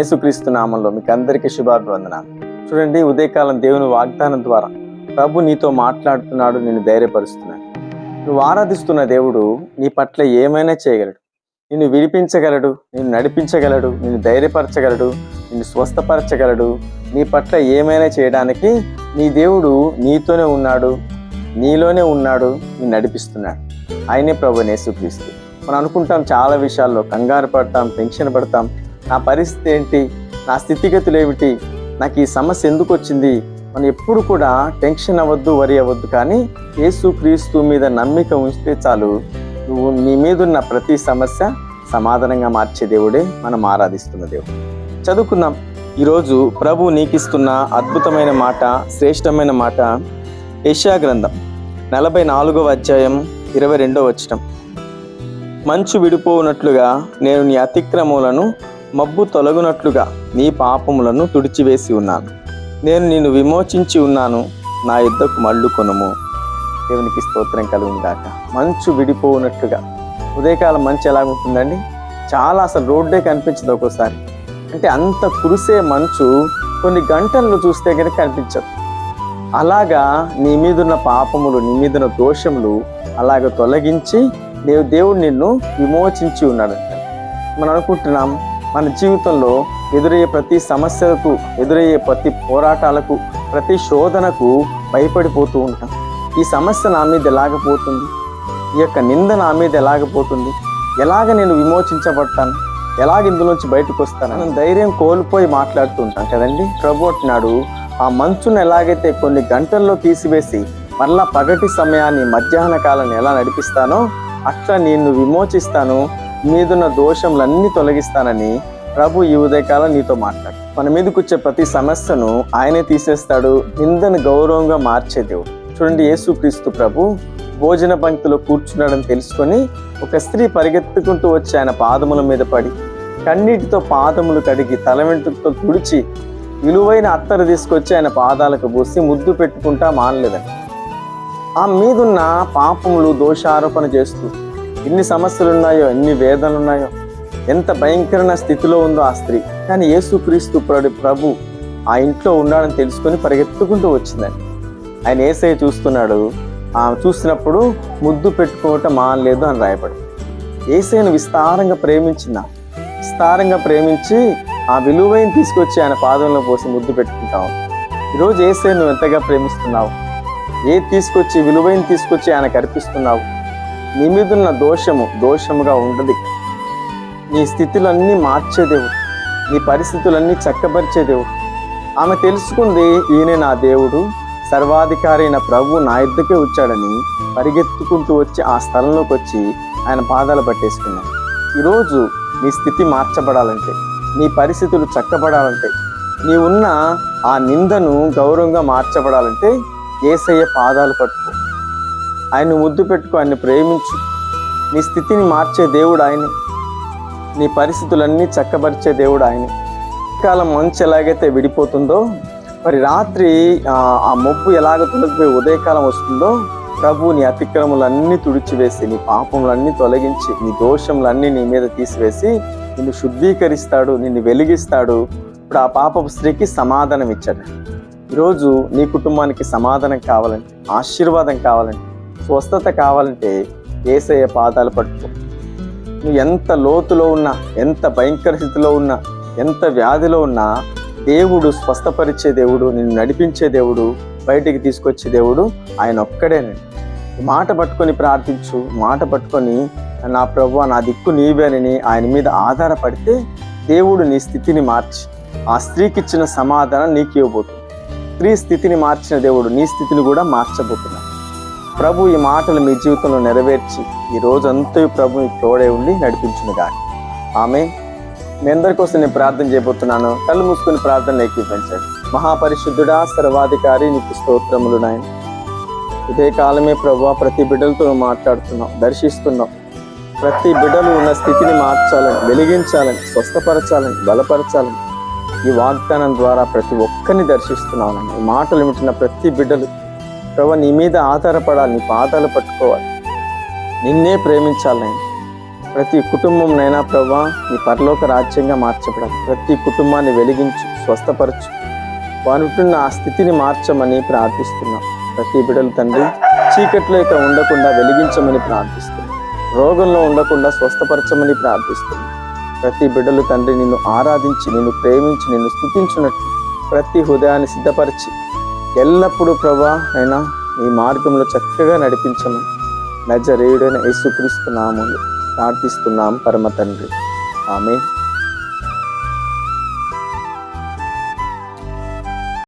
నేసుక్రీస్తు యేసుక్రీస్తు నామంలో మీకు అందరికీ శుభాభివందనాలు. చూడండి ఉదయకాలం దేవుని వాగ్దానం ద్వారా ప్రభు నీతో మాట్లాడుతున్నాడు నేను ధైర్యపరుస్తున్నాను నువ్వు ఆరాధిస్తున్న దేవుడు నీ పట్ల ఏమైనా చేయగలడు. నిన్ను విడిపించగలడు నిన్ను నడిపించగలడు నిన్ను ధైర్యపరచగలడు నిన్ను స్వస్థపరచగలడు. నీ పట్ల ఏమైనా చేయడానికి నీ దేవుడు నీతోనే ఉన్నాడు నీలోనే ఉన్నాడు నిన్ను నడిపిస్తున్నాడు. ఆయనే ప్రభు నేసుక్రీస్తు మనం అనుకుంటాం చాలా విషయాల్లో కంగారు పడతాం టెన్షన్ పడతాం నా పరిస్థితి ఏంటి? నా స్థితిగతులు ఏమిటి? నాకు ఈ సమస్య ఎందుకు వచ్చింది? మనం ఎప్పుడు కూడా టెన్షన్ అవ్వద్దు వరి అవ్వద్దు. కానీ యేసు క్రీస్తు మీద నమ్మిక ఉంచితే చాలు. నువ్వు నీ మీద ఉన్న ప్రతి సమస్య సమాధానంగా మార్చే దేవుడే మనం ఆరాధిస్తున్న దేవుడు. చదువుకుందాం. ఈరోజు ప్రభు నీకిస్తున్న అద్భుతమైన మాట శ్రేష్టమైన మాట యెషయా గ్రంథం నలభై నాలుగవ అధ్యాయం ఇరవై రెండవ వచనం. మంచు విడిపోనట్లుగా నేను నీ అతిక్రమములను మబ్బు తొలగునట్లుగా నీ పాపములను తుడిచివేసి ఉన్నాను. నేను నిన్ను విమోచించి ఉన్నాను. నా యుద్ధకు మళ్ళు కొనుము. దేవునికి స్తోత్రం కలుగుందాక మంచు విడిపోనట్టుగా ఉదయకాలం మంచు ఎలాగుంటుందండి? చాలా అసలు రోడ్డే కనిపించదు ఒక్కోసారి. అంటే అంత కురిసే మంచు కొన్ని గంటలను చూస్తే కనుక కనిపించదు. అలాగా నీ మీదున్న పాపములు నీ మీదున్న దోషములు అలాగ తొలగించి దేవు దేవుడు నిన్ను విమోచించి ఉన్నాడు మనం అనుకుంటున్నాం మన జీవితంలో ఎదురయ్యే ప్రతి సమస్యలకు ఎదురయ్యే ప్రతి పోరాటాలకు ప్రతి శోధనకు భయపడిపోతూ ఉంటాం. ఈ సమస్య నా మీద ఎలాగపోతుంది? ఈ యొక్క నింద నా మీద ఎలాగపోతుంది? ఎలాగ నేను విమోచించబడతాను? ఎలాగ ఇందులోంచి బయటకు వస్తాను మనం ధైర్యం కోల్పోయి మాట్లాడుతూ ఉంటాం కదండి. ప్రభు అంటున్నాడు ఆ మంచును ఎలాగైతే కొన్ని గంటల్లో తీసివేసి మరలా పగటి సమయాన్ని మధ్యాహ్న కాలాన్ని ఎలా నడిపిస్తానో అట్లా నిన్ను విమోచిస్తాను. మీదున్న దోషములన్నీ తొలగిస్తానని ప్రభు ఈ ఉదయకాలం నీతో మాట్లాడు. మన మీదకి వచ్చే ప్రతి సమస్యను ఆయనే తీసేస్తాడు. నిందను గౌరవంగా మార్చే దేవుడు. చూడండి యేసుక్రీస్తు ప్రభు భోజన పంక్తిలో కూర్చున్నాడని తెలుసుకొని ఒక స్త్రీ పరిగెత్తుకుంటూ వచ్చి ఆయన పాదముల మీద పడి కన్నీటితో పాదములు కడిగి తల వెంట్రుకతో తుడిచి విలువైన అత్తరు తీసుకొచ్చి ఆయన పాదాలకు పూసి ముద్దు పెట్టుకుంటా మానలేదండి. ఆ మీదున్న పాపములు దోషారోపణ చేస్తూ ఎన్ని సమస్యలు ఉన్నాయో ఎన్ని వేదనలు ఉన్నాయో ఎంత భయంకరమైన స్థితిలో ఉందో ఆ స్త్రీ. కానీ యేసుక్రీస్తు ప్రభు ఆ ఇంట్లో ఉన్నాడని తెలుసుకొని పరిగెత్తుకుంటూ వచ్చిందండి. ఆయన ఏసై చూస్తున్నాడు ఆ చూసినప్పుడు ముద్దు పెట్టుకోవటం మానలేదు అని రాయబడి ఏసైను విస్తారంగా ప్రేమించిన విస్తారంగా ప్రేమించి ఆ విలువైన తీసుకొచ్చి ఆయన పాదంలో పోసి ముద్దు పెట్టుకుంటాం ఈరోజు ఏసై నువ్వు ఎంతగా ప్రేమిస్తున్నావు? ఏది తీసుకొచ్చి విలువైన తీసుకొచ్చి ఆయనకు అర్పిస్తున్నావు? నీ మీద ఉన్న దోషము దోషముగా ఉండదు నీ స్థితులన్నీ మార్చేదేవుడు నీ పరిస్థితులన్నీ చక్కపరిచే దేవుడు. ఆమె తెలుసుకుంది ఈయనే నా దేవుడు. సర్వాధికారి అయిన ప్రభు నా ఇద్దకే వచ్చాడని పరిగెత్తుకుంటూ వచ్చి ఆ స్థలంలోకి వచ్చి ఆయన పాదాలు పట్టేసుకున్నాను ఈరోజు నీ స్థితి మార్చబడాలంటే నీ పరిస్థితులు చక్కబడాలంటే నీ ఉన్న ఆ నిందను గౌరవంగా మార్చబడాలంటే ఏసయ్య పాదాలు పట్టుకో. ఆయన్ని ముద్దు పెట్టుకో ఆయన్ని ప్రేమించు. నీ స్థితిని మార్చే దేవుడు ఆయన. నీ పరిస్థితులన్నీ చక్కబరిచే దేవుడు ఆయన. కాలం మంచు ఎలాగైతే విడిపోతుందో మరి రాత్రి ఆ, ఆ మబ్బు ఎలాగ తొలగిపోయి ఉదయకాలం వస్తుందో ప్రభు నీ అతిక్రములన్నీ తుడిచివేసి నీ పాపములన్నీ తొలగించి నీ దోషములన్నీ నీ మీద తీసివేసి నిన్ను శుద్ధీకరిస్తాడు నిన్ను వెలిగిస్తాడు. ఇప్పుడు ఆ పాపపు స్త్రీకి సమాధానం ఇచ్చాడు ఈరోజు నీ కుటుంబానికి సమాధానం కావాలంటే ఆశీర్వాదం కావాలంటే స్వస్థత కావాలంటే ఏసయ్య పాదాలు పట్టుకో. నువ్వు ఎంత లోతులో ఉన్నా ఎంత భయంకర స్థితిలో ఉన్నా ఎంత వ్యాధిలో ఉన్నా దేవుడు స్వస్థపరిచే దేవుడు నిన్ను నడిపించే దేవుడు బయటికి తీసుకొచ్చే దేవుడు ఆయన ఒక్కడేనండి. మాట పట్టుకొని ప్రార్థించు మాట పట్టుకొని నా ప్రభు నా దిక్కు నీవేనని ఆయన మీద ఆధారపడితే దేవుడు నీ స్థితిని మార్చి ఆ స్త్రీకి ఇచ్చిన సమాధానం నీకు ఇవ్వబోతుంది. స్త్రీ స్థితిని మార్చిన దేవుడు నీ స్థితిని కూడా మార్చబోతున్నాడు. ప్రభు ఈ మాటలు మీ జీవితంలో నెరవేర్చి ఈ రోజంతా ప్రభు మీకు తోడే ఉండి నడిపించును కానీ ఆమె మీ అందరి కోసం నేను ప్రార్థన చేయబోతున్నాను. కళ్ళు మూసుకుని ప్రార్థన ఏకీపించండి మహాపరిశుద్ధుడా సర్వాధికారి నీకు స్తోత్రములు నాయన. ఇదే కాలమే ప్రభు ప్రతి బిడ్డలతో మాట్లాడుతున్నాం దర్శిస్తున్నాం. ప్రతి బిడ్డలు ఉన్న స్థితిని మార్చాలని వెలిగించాలని స్వస్థపరచాలని బలపరచాలని ఈ వాగ్దానం ద్వారా ప్రతి ఒక్కరిని దర్శిస్తున్నాను ఈ మాటలు వింటున్న ప్రతి బిడ్డలు ప్రభా నీ మీద ఆధారపడాలి నీ పాదాలు పట్టుకోవాలి. నిన్నే ప్రేమించాలి నేను. ప్రతి కుటుంబంనైనా ప్రభా నీ పరలోక రాజ్యంగా మార్చబడాలి. ప్రతి కుటుంబాన్ని వెలిగించు స్వస్థపరచు. వారుంటున్న ఆ స్థితిని మార్చమని ప్రార్థిస్తున్నాం. ప్రతి బిడ్డలు తండ్రి చీకట్లో ఇక్కడ ఉండకుండా వెలిగించమని ప్రార్థిస్తున్నాం. రోగంలో ఉండకుండా స్వస్థపరచమని ప్రార్థిస్తున్నాం. ప్రతి బిడ్డలు తండ్రి నిన్ను ఆరాధించి నిన్ను ప్రేమించి నిన్ను స్థుతించినట్టు ప్రతి హృదయాన్ని సిద్ధపరిచి ఎల్లప్పుడూ ప్రభా అయినా ఈ మార్గంలో చక్కగా నడిపించమని నజరేయుడైన యేసుక్రీస్తు నామములు ప్రార్థిస్తున్నాం పరమ తండ్రి. ఆమె